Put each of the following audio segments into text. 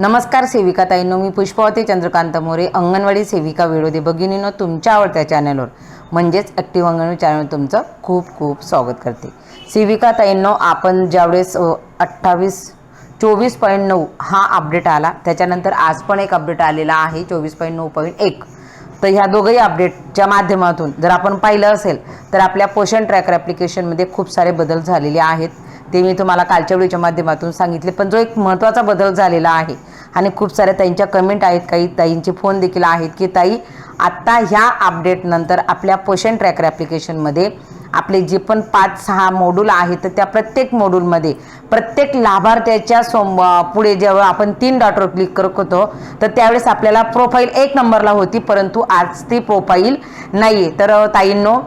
नमस्कार सेविका ताईंनो मी पुष्पावती चंद्रकांत मोरे अंगणवाडी सेविका विरोधी भगिनीनं तुमच्या आवडत्या चॅनलवर म्हणजेच ॲक्टिव्ह अंगणवाडी चॅनल तुमचं खूप खूप स्वागत करते. सेविका ताईंनो आपण ज्यावेळेस अठ्ठावीस चोवीस पॉईंट नऊ हा अपडेट आला त्याच्यानंतर आज पण एक अपडेट आलेला आहे चोवीस पॉईंट नऊ पॉईंट एक. तर ह्या दोघंही अपडेटच्या माध्यमातून जर आपण पाहिलं असेल तर आपल्या पोषण ट्रॅकर ॲप्लिकेशनमध्ये खूप सारे बदल झालेले आहेत. ते मी तुम्हाला कालच्या व्हिडिओच्या माध्यमातून सांगितले. पण जो एक महत्त्वाचा बदल झालेला आहे आणि खूप साऱ्या ताईंच्या कमेंट आहेत काही ताईंचे फोन देखील आहेत की ताई आत्ता ह्या अपडेटनंतर आपल्या पोषण ट्रॅकर ॲप्लिकेशनमध्ये आपले जे पण पाच सहा मॉड्यूल आहेत तर त्या प्रत्येक मॉड्यूलमध्ये प्रत्येक लाभार्थ्याच्या सोम पुढे जेव्हा आपण तीन डॉटवर क्लिक करत होतो तर त्यावेळेस आपल्याला प्रोफाईल एक नंबरला होती परंतु आज ती प्रोफाईल नाही आहे तर ताईंनो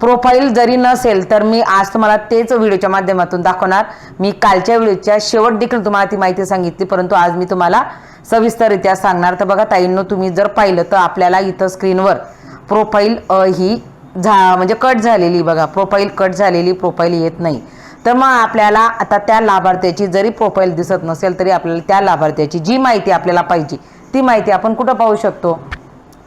प्रोफाईल जरी नसेल तर मी आज तुम्हाला तेच व्हिडिओच्या माध्यमातून दाखवणार. मी कालच्या व्हिडिओच्या शेवट देखील तुम्हाला ती माहिती सांगितली परंतु आज मी तुम्हाला सविस्तररित्या सांगणार. तर बघा ताईंनो तुम्ही जर पाहिलं तर आपल्याला इथं स्क्रीनवर प्रोफाईल ही झा म्हणजे कट झालेली बघा प्रोफाईल कट झालेली प्रोफाईल येत नाही. तर मग आपल्याला आता त्या लाभार्थ्याची जरी प्रोफाईल दिसत नसेल तरी आपल्याला त्या लाभार्थ्याची जी माहिती आपल्याला पाहिजे ती माहिती आपण कुठं पाहू शकतो?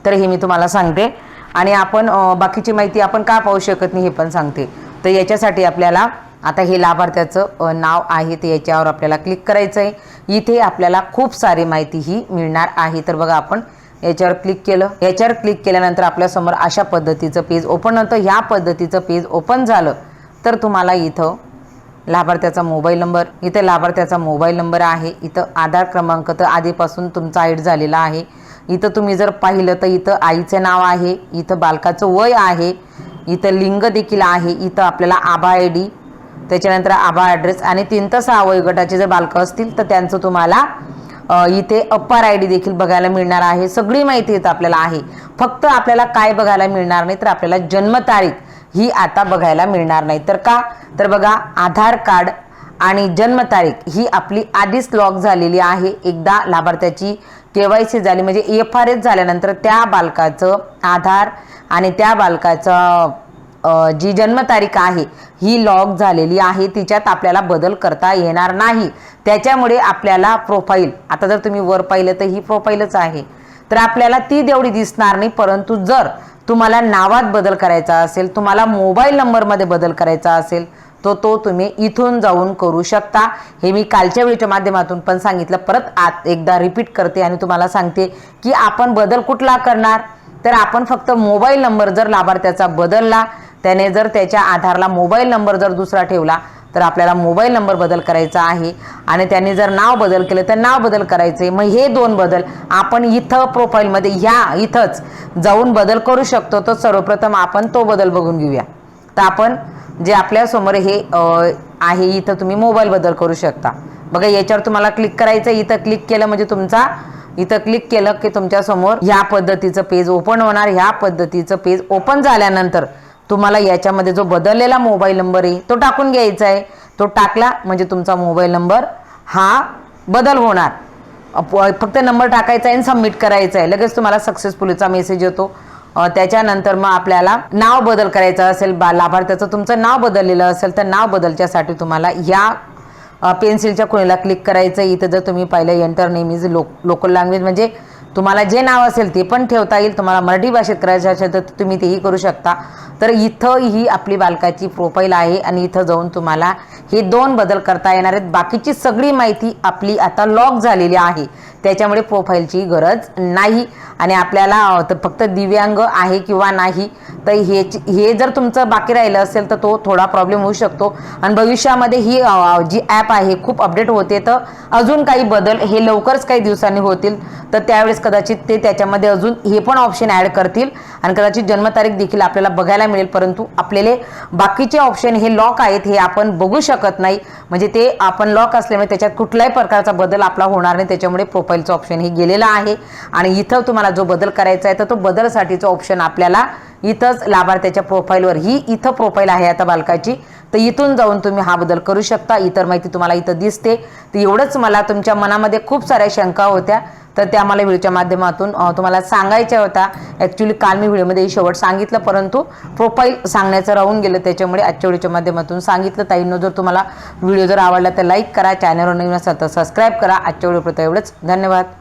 तर हे मी तुम्हाला सांगते. आणि आपण बाकीची माहिती आपण का पाहू शकत नाही हे पण सांगते. तर याच्यासाठी आपल्याला आता हे लाभार्थ्याचं नाव आहे ते याच्यावर आपल्याला क्लिक करायचं आहे इथे आपल्याला खूप सारी माहिती ही मिळणार आहे. तर बघा आपण याच्यावर क्लिक केलं. याच्यावर क्लिक केल्यानंतर आपल्यासमोर अशा पद्धतीचं पेज ओपन होतं. ह्या पद्धतीचं पेज ओपन झालं. तर तुम्हाला इथं लाभार्थ्याचा मोबाईल नंबर इथं लाभार्थ्याचा मोबाईल नंबर आहे. इथं आधार क्रमांक तर आधीपासून तुमचा ॲड झालेला आहे. इथं तुम्ही जर पाहिलं तर इथं आईचे नाव आहे इथं बालकाचं वय आहे इथं लिंग देखील आहे इथं आपल्याला आभा आय डी त्याच्यानंतर आभा ॲड्रेस आणि तीन तर सहा वयोगटाचे जर बालकं असतील तर त्यांचं तुम्हाला इथे अप्पर आय डी देखील बघायला मिळणार आहे. सगळी माहिती इथं आपल्याला आहे. फक्त आपल्याला काय बघायला मिळणार नाही तर आपल्याला जन्मतारीख ही आता बघायला मिळणार नाही. तर का? तर बघा आधार कार्ड आणि जन्मतारीख ही आपली आधीच लॉक झालेली आहे. एकदा लाभार्थ्याची के वाय सी झाली म्हणजे एफ आर एस झाल्यानंतर त्या बालकाचं आधार आणि त्या बालकाचं जी जन्मतारीख आहे ही लॉक झालेली आहे. तिच्यात आपल्याला बदल करता येणार नाही. त्याच्यामुळे आपल्याला प्रोफाईल आता जर तुम्ही वर पाहिलं तर ही प्रोफाईलच आहे. तर आपल्याला ती तेवढी दिसणार नाही परंतु जर तुम्हाला नावात बदल करायचा असेल तुम्हाला मोबाईल नंबरमध्ये बदल करायचा असेल तो तो तुम्ही इथून जाऊन करू शकता. हे मी कालच्या वेळीच्या माध्यमातून पण सांगितलं. परत आत एकदा रिपीट करते आणि तुम्हाला सांगते की आपण बदल कुठला करणार? तर आपण फक्त मोबाईल नंबर जर लाभार्थ्याचा बदलला त्याने जर त्याच्या आधारला मोबाईल नंबर जर दुसरा ठेवला तर आपल्याला मोबाईल नंबर बदल करायचा आहे. आणि त्यांनी जर नाव बदल केलं तर नाव बदल करायचे. मग हे दोन बदल आपण इथं प्रोफाईलमध्ये ह्या इथंच जाऊन बदल करू शकतो. तर सर्वप्रथम आपण तो बदल बघून घेऊया. तर आपण जे आपल्यासमोर हे आहे इथं तुम्ही मोबाईल बदल करू शकता. बघा याच्यावर तुम्हाला क्लिक करायचं इथं क्लिक केलं म्हणजे तुमचा इथं क्लिक केलं की तुमच्यासमोर ह्या पद्धतीचं पेज ओपन होणार. ह्या पद्धतीचं पेज ओपन झाल्यानंतर तुम्हाला याच्यामध्ये जो बदललेला मोबाईल नंबर आहे तो टाकून घ्यायचा आहे. तो टाकला म्हणजे तुमचा मोबाईल नंबर हा बदल होणार. फक्त नंबर टाकायचा आहे आणि सबमिट करायचा आहे. लगेच तुम्हाला सक्सेसफुलीचा मेसेज येतो. त्याच्यानंतर मग आपल्याला नाव बदल करायचं असेल बा लाभार्थ्याचं तुमचं नाव बदललेलं असेल तर नाव बदलच्यासाठी तुम्हाला ह्या पेन्सिलच्या खुणेला क्लिक करायचं. इथं जर तुम्ही पाहिलं एंटर नेम इज लोक लोकल लँग्वेज म्हणजे तुम्हाला जे नाव असेल ते पण ठेवता येईल. तुम्हाला मराठी भाषेत करायचं असेल तर तुम्ही तेही करू शकता. तर इथं ही आपली बालकाची प्रोफाईल आहे आणि इथं जाऊन तुम्हाला हे दोन बदल करता येणार आहेत. बाकीची सगळी माहिती आपली आता लॉक झालेली आहे. त्याच्यामुळे प्रोफाईलची गरज नाही. आणि आपल्याला तर फक्त दिव्यांग आहे किंवा नाही तर हे हे जर तुमचं बाकी राहिलं असेल तर तो थोडा प्रॉब्लेम होऊ शकतो. आणि भविष्यामध्ये ही जी ॲप आहे खूप अपडेट होते. तर अजून काही बदल हे लवकरच काही दिवसांनी होतील. तर त्यावेळेस कदाचित ते त्याच्यामध्ये अजून हे पण ऑप्शन ॲड करतील. आणि कदाचित जन्मतारीख देखील आपल्याला बघायला मिळेल. परंतु आपल्याला बाकीचे ऑप्शन हे लॉक आहेत हे आपण बघू शकत नाही. म्हणजे ते आपण लॉक असल्यामुळे त्याच्यात कुठल्याही प्रकारचा बदल आपला होणार नाही. त्याच्यामुळे प्रोफाईलचं ऑप्शन हे गेलेलं आहे. आणि इथं तुम्हाला जो बदल करायचा आहे तर तो बदलसाठीचं ऑप्शन आपल्याला इथंच लाभार्थ्याच्या प्रोफाईलवर ही इथं प्रोफाईल आहे आता बालकाची. तर इथून जाऊन तुम्ही हा बदल करू शकता. इतर माहिती तुम्हाला इथं दिसते. तर एवढंच मला तुमच्या मनामध्ये खूप साऱ्या शंका होत्या. तर त्या मला व्हिडिओच्या माध्यमातून तुम्हाला सांगायच्या होत्या ॲक्च्युली काल मी व्हिडिओमध्ये शेवट सांगितलं परंतु प्रोफाईल सांगण्याचं राहून गेलं. त्याच्यामुळे आजच्या व्हिडिओच्या माध्यमातून सांगितलं. ताईंनो जर तुम्हाला व्हिडिओ जर आवडला तर लाईक करा. चॅनलवर नवीन असाल तर सबस्क्राईब करा. आजच्या व्हिडिओ एवढंच. धन्यवाद.